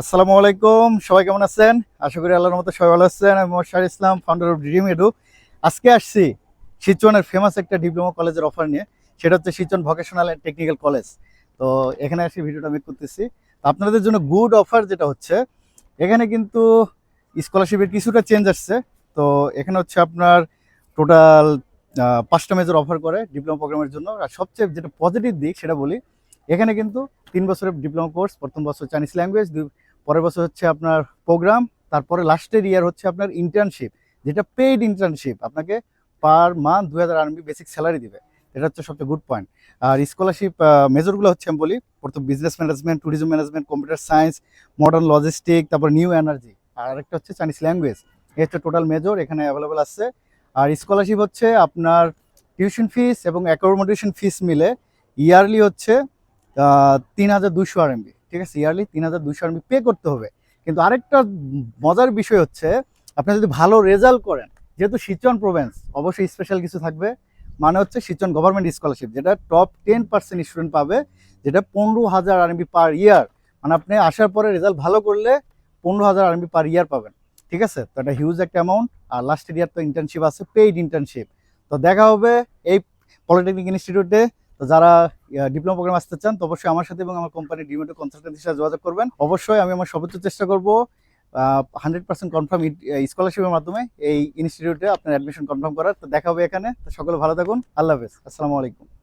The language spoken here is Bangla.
আসসালামু আলাইকুম, সবাই কেমন আছেন? আশা করি আল্লাহর মতো সবাই ভালো আছেন। আমি Shah Islam founder of dream edu আজকে আসছি শিচনের ফেমাস একটা ডিপ্লোমা কলেজের অফার নিয়ে। সেটা হচ্ছে Sichuan vocational and technical college তো এখানে এসে ভিডিওটা মেক করতেছি। তো আপনাদের জন্য গুড অফার যেটা হচ্ছে, এখানে কিন্তু স্কলারশিপের কিছুটা চেঞ্জ আসছে। তো এখানে হচ্ছে আপনার টোটাল পাঁচটা মেজর অফার করে ডিপ্লোমা প্রোগ্রামের জন্য। আর সবচেয়ে যেটা পজিটিভ দিক, সেটা বলি, এখানে কিন্তু তিন বছরের ডিপ্লোমা কোর্স প্রথম বছর চাইনিজ ল্যাঙ্গুয়েজ পরের বছর হচ্ছে আপনার প্রোগ্রাম, তারপরে লাস্টের ইয়ার হচ্ছে আপনার ইন্টার্নশিপ যেটা পেইড ইন্টার্নশিপ আপনাকে পার মান্থ দু হাজার আরবি বেসিক স্যালারি দেবে। এটা হচ্ছে সবচেয়ে গুড পয়েন্ট আর স্কলারশিপ মেজরগুলো হচ্ছে আমি বলি, প্রথম business management tourism management computer science modern logistic তারপর নিউ এনার্জি আর আরেকটা হচ্ছে চাইনিজ ল্যাঙ্গুয়েজ এই হচ্ছে টোটাল মেজর এখানে অ্যাভেলেবেল আছে আর স্কলারশিপ হচ্ছে আপনার টিউশন ফিস এবং অ্যাকোমোডেশন ফিস মিলে ইয়ারলি হচ্ছে তিন হাজার দুশো আর আরএমবি ঠিক আছে ইয়ারলি তিন হাজার দুশো আর্মি পে করতে হবে। কিন্তু আরেকটা মজার বিষয় হচ্ছে, আপনি যদি ভালো রেজাল্ট করেন, যেহেতু সিচন প্রোভেন্স অবশ্যই স্পেশাল কিছু থাকবে। মানে হচ্ছে সিচন গভর্নমেন্ট স্কলারশিপ যেটা টপ টেন পার্সেন্ট স্টুডেন্ট পাবে, যেটা পনেরো হাজার আরএমবি পার ইয়ার মানে আপনি আসার পরে রেজাল্ট ভালো করলে পনেরো হাজার আরএমবি পার ইয়ার পাবেন। ঠিক আছে? তো এটা হিউজ একটা অ্যামাউন্ট আর লাস্ট ইয়ার তো ইন্টার্নশিপ আছে পেইড ইন্টার্নশিপ তো দেখা হবে এই পলিটেকনিক ইনস্টিটিউটে তো যারা ডিপ্লোমা প্রোগ্রাম আসতে চান, তো অবশ্যই আমার সাথে এবং আমার কোম্পানি ডিমেটো কনসালটেন্সির সাথে যোগাযোগ করবেন। অবশ্যই আমি আমার সর্বোচ্চ চেষ্টা করব হান্ড্রেড পার্সেন্ট কনফার্ম স্কলারশিপের মাধ্যমে এই ইনস্টিটিউটে আপনার অ্যাডমিশন কনফার্ম করার। তো দেখা হবে এখানে। তো সকলে ভালো থাকুন। আল্লাহ হাফেজ। আসসালামু আলাইকুম।